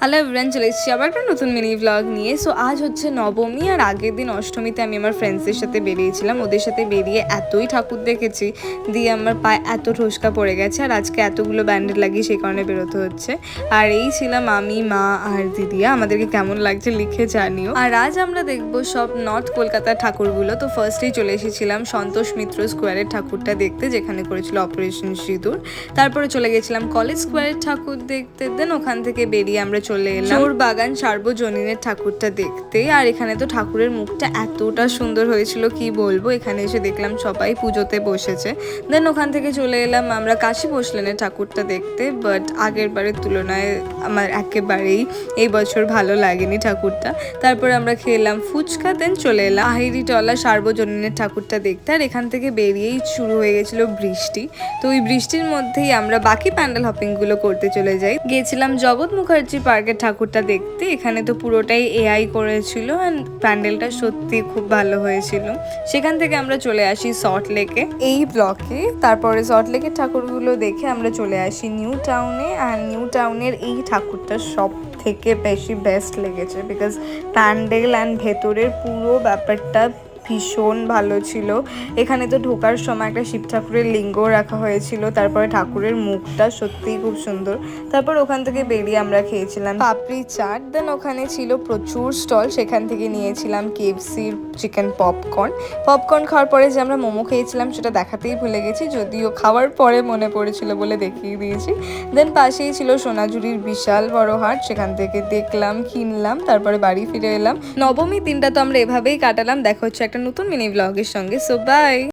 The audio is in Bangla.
হ্যালো এভরিওয়ান, চলে এসেছি আবার একটা নতুন মিনি ভ্লগ নিয়ে। সো আজ হচ্ছে নবমী আর আগের দিন অষ্টমীতে আমি আমার ফ্রেন্ডসদের সাথে বেরিয়েছিলাম। ওদের সাথে বেরিয়ে এতই ঠাকুর দেখেছি, দিয়ে আমার পায়ে এত ঠোসকা পড়ে গেছে আর আজকে এতগুলো ব্যান্ডেড লাগিয়ে সেই কারণে বেরোতে হচ্ছে। আর এই ছিলাম আমি, মা আর দিদিয়া আমাদেরকে কেমন লাগছে লিখে জানিও। আর আজ আমরা দেখব সব নর্থ কলকাতার ঠাকুরগুলো। তো ফার্স্টেই চলে এসেছিলাম সন্তোষ মিত্র স্কোয়ারের ঠাকুরটা দেখতে, যেখানে করেছিল অপারেশন সিঁদুর। তারপরে চলে গেছিলাম কলেজ স্কোয়ারের ঠাকুর দেখতে। দেন ওখান থেকে বেরিয়ে আমরা চলে এলাম। চোর বাগান সার্বজনীনের ঠাকুরটা দেখতে। আর এখানে তো ঠাকুরের মুখটা এতটা সুন্দর হয়েছিল, কি বলব? এখানে এসে দেখলাম সবাই পুজোতে বসেছে। দেন ওখান থেকে চলে এলাম আমরা কাশি বসলেনের ঠাকুরটা দেখতে বাট আগের বারের তুলনায় আমার একেবারেই এই বছর ভালো লাগেনি ঠাকুরটা। তারপর আমরা খেলাম ফুচকা দেন চলে এলাম আহিরিটলা সার্বজনীনের ঠাকুরটা দেখতে। আর এখান থেকে বেরিয়েই শুরু হয়ে গেছিল বৃষ্টি। তো ওই বৃষ্টির মধ্যেই আমরা বাকি প্যান্ডেল হপিংগুলো করতে চলে যাই। গিয়েছিলাম জগৎ মুখার্জি পার্কের ঠাকুরটা দেখতে, এখানে তো পুরোটাই এআই করেছিল অ্যান্ড প্যান্ডেলটা সত্যি খুব ভালো হয়েছিল। সেখান থেকে আমরা চলে আসি সল্ট লেকে এই ব্লকে, তারপরে সল্ট লেকের ঠাকুরগুলো দেখে আমরা চলে আসি নিউ টাউনে আর নিউ টাউনের এই ঠাকুরটা সব থেকে বেশি বেস্ট লেগেছে বিকজ প্যান্ডেল অ্যান্ড ভেতরের পুরো ব্যাপারটা ভীষণ ভালো ছিল। এখানে তো ঢোকার সময় একটা শিব ঠাকুরের লিঙ্গ রাখা হয়েছিল, তারপরে ঠাকুরের মুখটা সত্যিই খুব সুন্দর। তারপর ওখান থেকে বেরিয়ে আমরা খেয়েছিলাম। পাপড়ি চাট দেন ওখানে ছিল প্রচুর স্টল, সেখান থেকে নিয়েছিলাম কেএফসির চিকেন পপকর্ন। পপকর্ন খাওয়ার পরে যে আমরা মোমো খেয়েছিলাম, সেটা দেখাতেই ভুলে গেছি, যদিও খাওয়ার পরে মনে পড়েছিল বলে দেখিয়ে দিয়েছি। দেন পাশেই ছিল সোনাঝুরির বিশাল বড় হাট, সেখান থেকে দেখলাম, কিনলাম, তারপরে বাড়ি ফিরে এলাম। নবমী দিনটা তো আমরা এভাবেই কাটালাম, দেখা হচ্ছে একটা নতুন মিনি ব্লগের সঙ্গে সো বাই